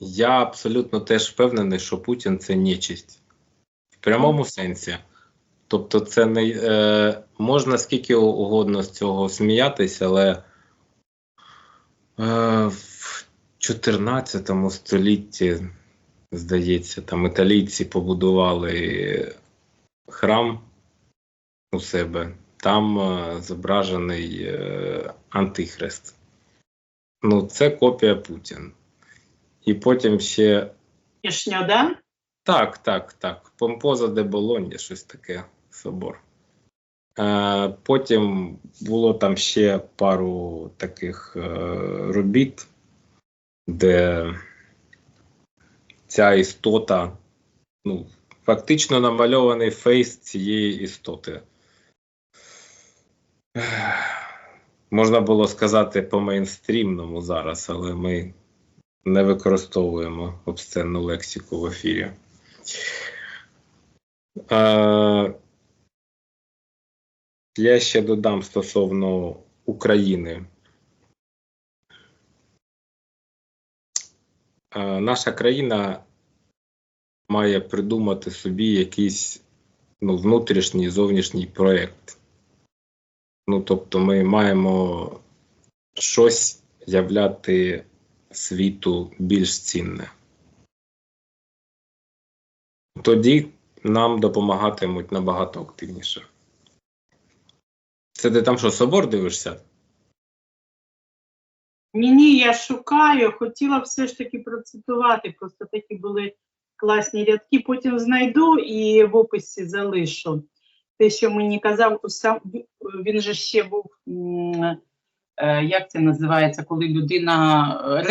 Я абсолютно теж впевнений, що Путін це нечисть в прямому сенсі. Тобто, це не е, можна скільки угодно з цього сміятися, але е, в 14 столітті, здається, там італійці побудували храм у себе. Там е, зображений е, антихрист. Ну, це копія Путін. І потім ще Нішньо, да? так, так, так. Помпоза де Болонья, щось таке собор. Е, потім було там ще пару таких е, робіт, де ця істота, ну, фактично намальований фейс цієї істоти. Можна було сказати по мейнстрімному зараз, але ми не використовуємо обсценну лексику в ефірі. Е, я ще додам стосовно України. Наша країна має придумати собі якийсь ну, внутрішній зовнішній проєкт. Ну, тобто, ми маємо щось являти світу більш цінне. Тоді нам допомагатимуть набагато активніше. Це ти там що, собор дивишся? Ні, ні, я шукаю, хотіла все ж таки процитувати, просто такі були класні рядки, потім знайду і в описі залишу. Те, що мені казав, він же ще був, е, як це називається, коли людина е,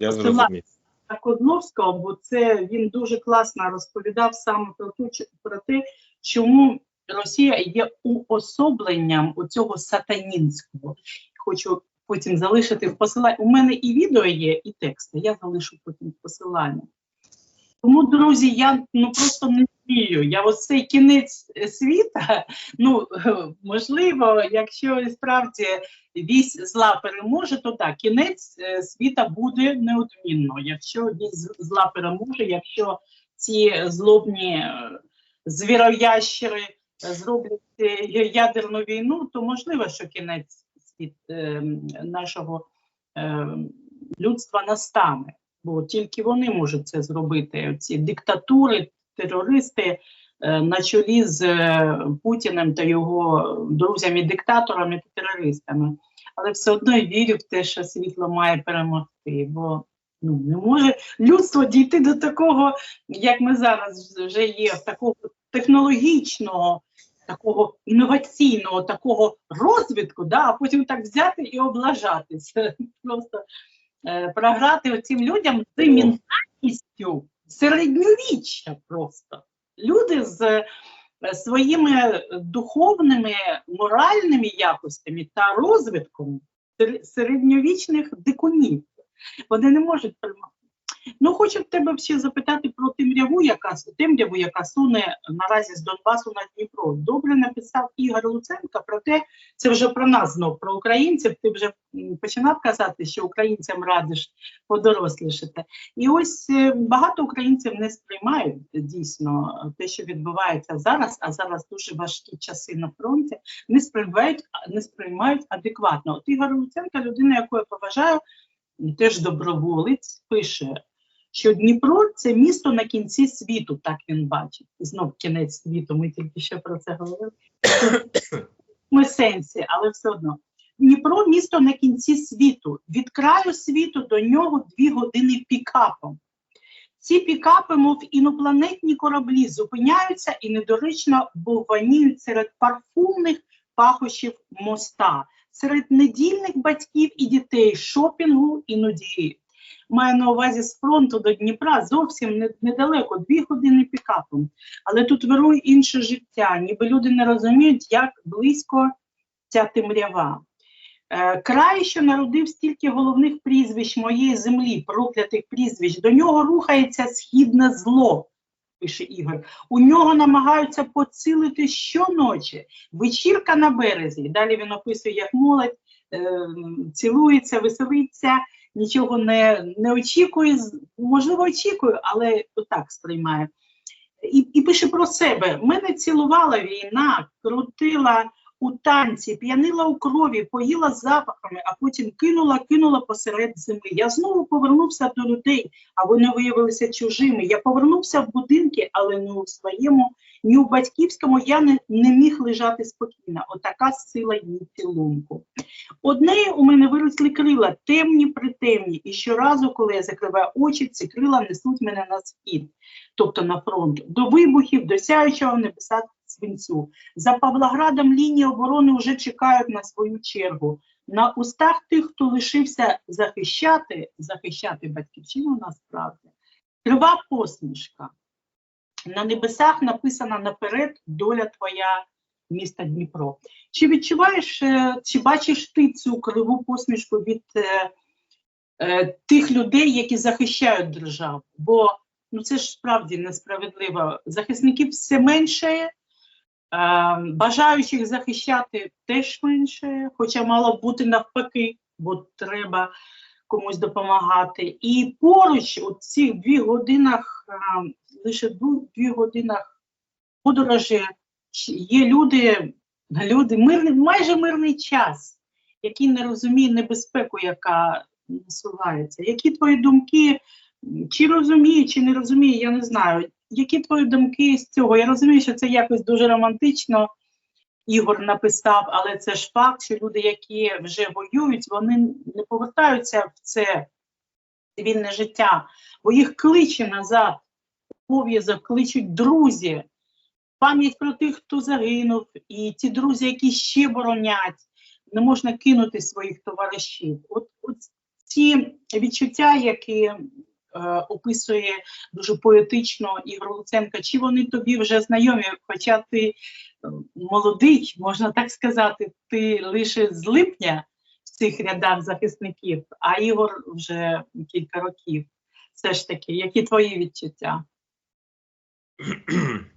Я зрозумів. Козловського, бо це він дуже класно розповідав саме про ту ч- про те, чому Росія є уособленням у цього сатанінського. Хочу потім залишити в посиланні. У мене і відео є, і тексти. Я залишу потім в посиланні. Тому, друзі, я ну просто не вірю. Я ось цей кінець е, світа. Ну можливо, якщо справді вісь зла переможе, то так, кінець е, світа буде неодмінно. Якщо вісь зла переможе, якщо ці злобні е, звіроящери е, зроблять е, ядерну війну, то можливо, що кінець світ е, нашого е, людства настане. Бо тільки вони можуть це зробити. Ці диктатури, терористи е, на чолі з е, Путіним та його друзями-диктаторами та терористами. Але все одно я вірю в те, що світло має перемогти. Бо ну, не може людство дійти до такого, як ми зараз вже є, такого технологічного, такого інноваційного, такого розвитку, да, а потім так взяти і облажатися. Просто програти оцим людям з ментальністю середньовіччя просто. Люди з е, своїми духовними, моральними якостями та розвитком середньовічних дикунів. Вони не можуть перемогти. Ну, хочу тебе ще запитати про темряву, яка темряву, яка суне наразі з Донбасу на Дніпро. Добре написав Ігор Луценко про те, це вже про нас знов, про українців. Ти вже починав казати, що українцям радиш подорослішати. І ось е, багато українців не сприймають дійсно те, що відбувається зараз, а зараз дуже важкі часи на фронті, не сприймають, не сприймають адекватно. От Ігор Луценко, людина, яку я поважаю, теж доброволець, пише, що Дніпро це місто на кінці світу, так він бачить. Знов кінець світу, ми тільки що про це говорили. Ми сенсі, але все одно. Дніпро місто на кінці світу. Від краю світу до нього дві години пікапом. Ці пікапи, мов інопланетні кораблі, зупиняються і недоречно бовваніють серед парфумних пахощів моста, серед недільних батьків і дітей, шопінгу і нудії. Маю на увазі з фронту до Дніпра зовсім недалеко, дві години пікапом. Але тут вирує інше життя, ніби люди не розуміють, як близько ця темрява. Е, край, що народив стільки головних прізвищ моєї землі, проклятих прізвищ, до нього рухається східне зло, пише Ігор. У нього намагаються поцілити щоночі. Вечірка на березі. Далі він описує, як молодь е, цілується, веселиться, нічого не, не очікує, можливо, очікує, але отак сприймає. І, і пише про себе: мене цілувала війна, крутила у танці, п'янила у крові, поїла запахами, а потім кинула, кинула посеред зими. Я знову повернувся до людей, а вони виявилися чужими. Я повернувся в будинки, але не у своєму, ні у батьківському я не, не міг лежати спокійно. Отака сила її цілунку. Одне у мене виросли крила, темні притемні, і щоразу, коли я закриваю очі, ці крила несуть мене на схід, тобто на фронт, до вибухів, до сяючого небеса свинцю. За Павлоградом лінії оборони вже чекають на свою чергу. На устах тих, хто лишився захищати, захищати батьківщину насправді. Крива посмішка. На небесах написана наперед доля твоя міста Дніпро. Чи відчуваєш, е, чи бачиш ти цю криву посмішку від е, е, тих людей, які захищають державу? Бо ну це ж справді несправедливо. Захисників все менше, бажаючих захищати теж менше, хоча мало б бути навпаки, бо треба комусь допомагати. І поруч у цих дві годинах, е, лише дві годинах подорожі є люди, люди мирний, майже мирний час, який не розуміє небезпеку, яка насувається. Які твої думки, чи розуміє, чи не розуміє, я не знаю. Які твої думки з цього? Я розумію, що це якось дуже романтично. Ігор написав, але це ж факт, що люди, які вже воюють, вони не повертаються в це цивільне життя, бо їх кличе назад, обов'язок, кличуть друзі, пам'ять про тих, хто загинув, і ті друзі, які ще боронять, не можна кинути своїх товаришів. От, от ці відчуття, які описує дуже поетично Ігор Луценко, чи вони тобі вже знайомі, хоча ти е, молодий, можна так сказати, ти лише з липня в цих рядах захисників, а Ігор вже кілька років. Все ж таки, які твої відчуття?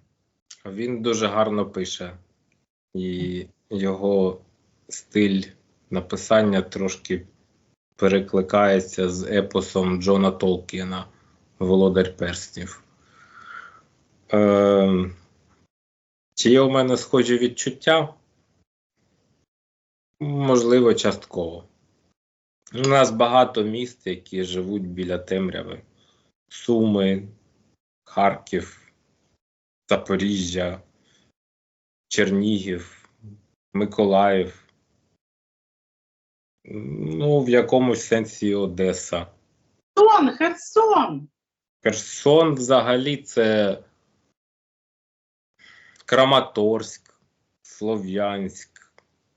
Він дуже гарно пише, і його стиль написання трошки перекликається з епосом Джона Толкіна Володар Перснів. Е, чи є у мене схожі відчуття? Можливо, частково. У нас багато міст, які живуть біля темряви. Суми, Харків, Запоріжжя, Чернігів, Миколаїв. Ну, в якомусь сенсі Одеса. Херсон, Херсон! Херсон взагалі це Краматорськ, Слов'янськ.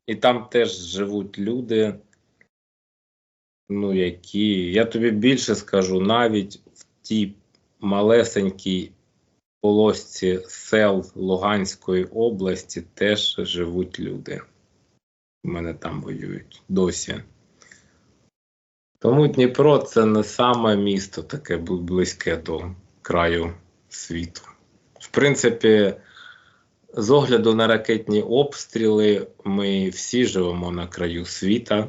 І там теж живуть люди, ну, які, я тобі більше скажу, навіть в тій малесенькій полосці сел Луганської області теж живуть люди. Мене там воюють досі. Тому Дніпро це не саме місто таке близьке до краю світу. В принципі, з огляду на ракетні обстріли, ми всі живемо на краю світа.